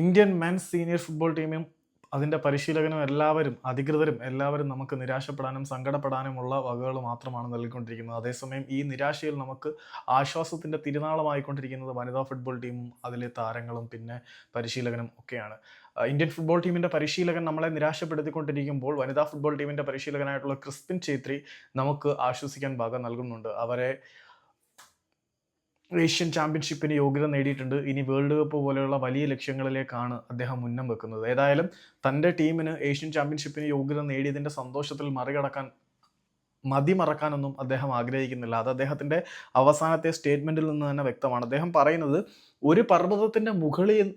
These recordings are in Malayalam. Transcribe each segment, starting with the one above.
ഇന്ത്യൻ മെൻസ് സീനിയർ ഫുട്ബോൾ ടീമും അതിന്റെ പരിശീലകനും എല്ലാവരും അധികൃതരും എല്ലാവരും നമുക്ക് നിരാശപ്പെടാനും സങ്കടപ്പെടാനുമുള്ള വകകൾ മാത്രമാണ് നൽകിക്കൊണ്ടിരിക്കുന്നത്. അതേസമയം ഈ നിരാശയിൽ നമുക്ക് ആശ്വാസത്തിന്റെ തിരുനാളമായിക്കൊണ്ടിരിക്കുന്നത് വനിതാ ഫുട്ബോൾ ടീമും അതിലെ താരങ്ങളും പിന്നെ പരിശീലകനും ഒക്കെയാണ്. ഇന്ത്യൻ ഫുട്ബോൾ ടീമിന്റെ പരിശീലകൻ നമ്മളെ നിരാശപ്പെടുത്തിക്കൊണ്ടിരിക്കുമ്പോൾ വനിതാ ഫുട്ബോൾ ടീമിന്റെ പരിശീലകനായിട്ടുള്ള ക്രിസ്പിൻ ഛേത്രി നമുക്ക് ആശ്വസിക്കാൻ ഭാഗം നൽകുന്നുണ്ട്. അവരെ ഏഷ്യൻ ചാമ്പ്യൻഷിപ്പിന് യോഗ്യത നേടിയിട്ടുണ്ട്. ഇനി വേൾഡ് കപ്പ് പോലെയുള്ള വലിയ ലക്ഷ്യങ്ങളിലേക്കാണ് അദ്ദേഹം മുന്നം വെക്കുന്നത്. ഏതായാലും തന്റെ ടീമിന് ഏഷ്യൻ ചാമ്പ്യൻഷിപ്പിന് യോഗ്യത നേടിയതിന്റെ സന്തോഷത്തിൽ മറികടക്കാൻ മതി മറക്കാനൊന്നും അദ്ദേഹം ആഗ്രഹിക്കുന്നില്ല. അത് അദ്ദേഹത്തിന്റെ അവസാനത്തെ സ്റ്റേറ്റ്മെന്റിൽ നിന്ന് തന്നെ വ്യക്തമാണ്. അദ്ദേഹം പറയുന്നത് ഒരു പർവതത്തിന്റെ മുകളിൽ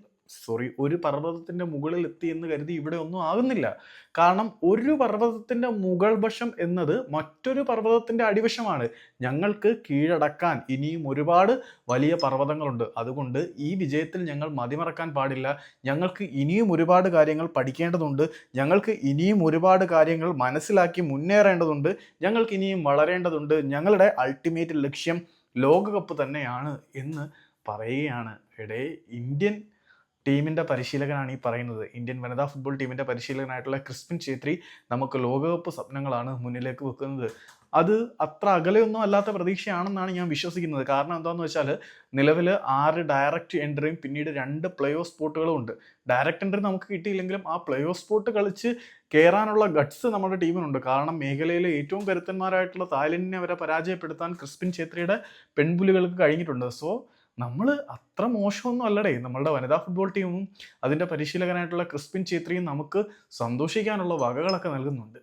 സോറി ഒരു പർവതത്തിന്റെ മുകളിൽ എത്തി എന്ന് കരുതി ഇവിടെ ഒന്നും ആകുന്നില്ല. കാരണം ഒരു പർവതത്തിന്റെ മുകൾ വശം എന്നത് മറ്റൊരു പർവതത്തിന്റെ അടിവശമാണ്. ഞങ്ങൾക്ക് കീഴടക്കാൻ ഇനിയും ഒരുപാട് വലിയ പർവതങ്ങളുണ്ട്. അതുകൊണ്ട് ഈ വിജയത്തിൽ ഞങ്ങൾ മതിമറക്കാൻ പാടില്ല. ഞങ്ങൾക്ക് ഇനിയും ഒരുപാട് കാര്യങ്ങൾ പഠിക്കേണ്ടതുണ്ട്. ഞങ്ങൾക്ക് ഇനിയും ഒരുപാട് കാര്യങ്ങൾ മനസ്സിലാക്കി മുന്നേറേണ്ടതുണ്ട്. ഞങ്ങൾക്ക് ഇനിയും വളരേണ്ടതുണ്ട്. ഞങ്ങളുടെ അൾട്ടിമേറ്റ് ലക്ഷ്യം ലോകകപ്പ് തന്നെയാണ് എന്ന് പറയുകയാണ്. എടേ ഇന്ത്യൻ ടീമിന്റെ പരിശീലകനാണ് ഈ പറയുന്നത്. ഇന്ത്യൻ വനിതാ ഫുട്ബോൾ ടീമിന്റെ പരിശീലകനായിട്ടുള്ള ക്രിസ്പിൻ ഛേത്രി നമുക്ക് ലോകകപ്പ് സ്വപ്നങ്ങളാണ് മുന്നിലേക്ക് വെക്കുന്നത്. അത് അത്ര അകലെയൊന്നും അല്ലാത്ത പ്രതീക്ഷയാണെന്നാണ് ഞാൻ വിശ്വസിക്കുന്നത്. കാരണം എന്താണെന്ന് വെച്ചാൽ നിലവിൽ ആറ് ഡയറക്റ്റ് എൻട്രിയും പിന്നീട് രണ്ട് പ്ലേ ഓഫ് സ്പോട്ടുകളും ഉണ്ട്. ഡയറക്റ്റ് എൻട്രി നമുക്ക് കിട്ടിയില്ലെങ്കിലും ആ പ്ലേ ഓഫ് സ്പോട്ട് കളിച്ച് കയറാനുള്ള ഗട്ട്സ് നമ്മുടെ ടീമിനുണ്ട്. കാരണം മേഖലയിലെ ഏറ്റവും കരുത്തന്മാരായിട്ടുള്ള തായ്ലൻഡിനെ വരെ പരാജയപ്പെടുത്താൻ ക്രിസ്പിൻ ഛേത്രിയുടെ പെൺപുലികൾക്ക് കഴിഞ്ഞിട്ടുണ്ട്. സോ നമ്മൾ അത്ര മോശമൊന്നും അല്ലടേ. നമ്മളുടെ വനിതാ ഫുട്ബോൾ ടീമും അതിന്റെ പരിശീലകനായിട്ടുള്ള ക്രിസ്പിൻ ചേത്രിയും നമുക്ക് സന്തോഷിക്കാനുള്ള വകകളൊക്കെ നൽകുന്നുണ്ട്.